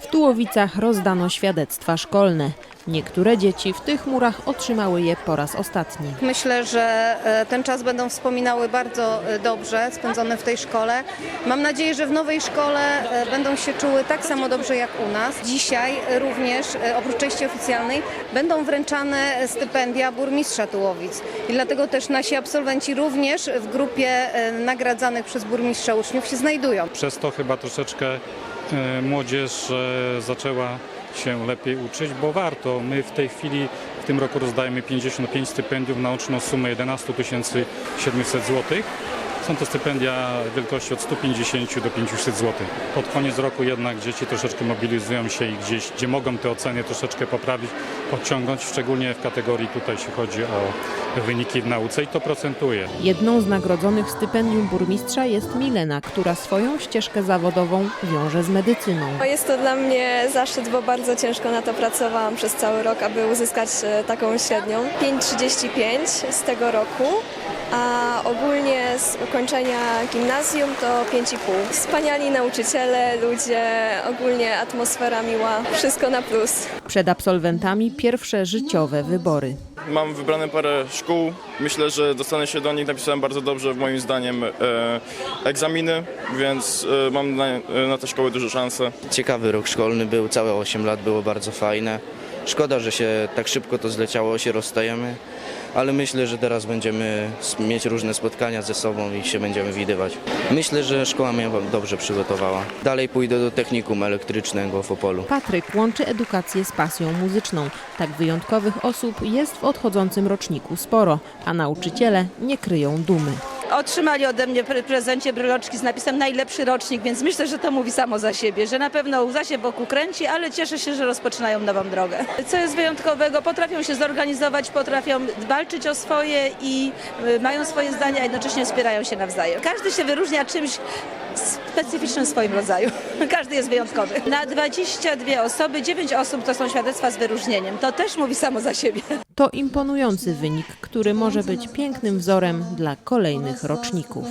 W Tułowicach rozdano świadectwa szkolne. Niektóre dzieci w tych murach otrzymały je po raz ostatni. Myślę, że e, ten czas będą wspominały bardzo e, dobrze, spędzony w tej szkole. Mam nadzieję, że w nowej szkole e, będą się czuły tak samo dobrze jak u nas. Dzisiaj również, oprócz części oficjalnej, będą wręczane stypendia burmistrza Tułowic. I dlatego też nasi absolwenci również w grupie nagradzanych przez burmistrza uczniów się znajdują. Przez to chyba troszeczkę młodzież e, zaczęła się lepiej uczyć, bo warto. My w tej chwili w tym roku rozdajemy 55 stypendiów na łączną sumę 11 700 zł. Są to stypendia wielkości od 150 do 500 zł. Pod koniec roku jednak dzieci troszeczkę mobilizują się i gdzieś, gdzie mogą te oceny troszeczkę poprawić, podciągnąć, szczególnie w kategorii tutaj, jeśli chodzi o wyniki w nauce i to procentuje. Jedną z nagrodzonych stypendium burmistrza jest Milena, która swoją ścieżkę zawodową wiąże z medycyną. Jest to dla mnie zaszczyt, bo bardzo ciężko na to pracowałam przez cały rok, aby uzyskać e, taką średnią. 5,35 z tego roku, a ogólnie z ukończenia gimnazjum to 5,5. Wspaniali nauczyciele, ludzie, ogólnie atmosfera miła, wszystko na plus. Przed absolwentami pierwsze życiowe wybory. Mam wybrane parę szkół. Myślę, że dostanę się do nich. Napisałem bardzo dobrze, moim zdaniem, e, egzaminy, więc e, mam na, na te szkoły duże szanse. Ciekawy rok szkolny był, całe 8 lat było bardzo fajne. Szkoda, że się tak szybko to zleciało, się rozstajemy, ale myślę, że teraz będziemy mieć różne spotkania ze sobą i się będziemy widywać. Myślę, że szkoła mnie dobrze przygotowała. Dalej pójdę do technikum elektrycznego w Opolu. Patryk łączy edukację z pasją muzyczną. Tak wyjątkowych osób jest w odchodzącym roczniku sporo, a nauczyciele nie kryją dumy. Otrzymali ode mnie pre- prezencie bryloczki z napisem najlepszy rocznik, więc myślę, że to mówi samo za siebie, że na pewno łza się wokół kręci, ale cieszę się, że rozpoczynają nową drogę. Co jest wyjątkowego, potrafią się zorganizować, potrafią walczyć o swoje i y, mają swoje zdania, a jednocześnie wspierają się nawzajem. Każdy się wyróżnia czymś specyficznym w swoim rodzaju. Każdy jest wyjątkowy. Na 22 osoby, 9 osób to są świadectwa z wyróżnieniem. To też mówi samo za siebie. To imponujący wynik, który może być pięknym wzorem dla kolejnych roczników.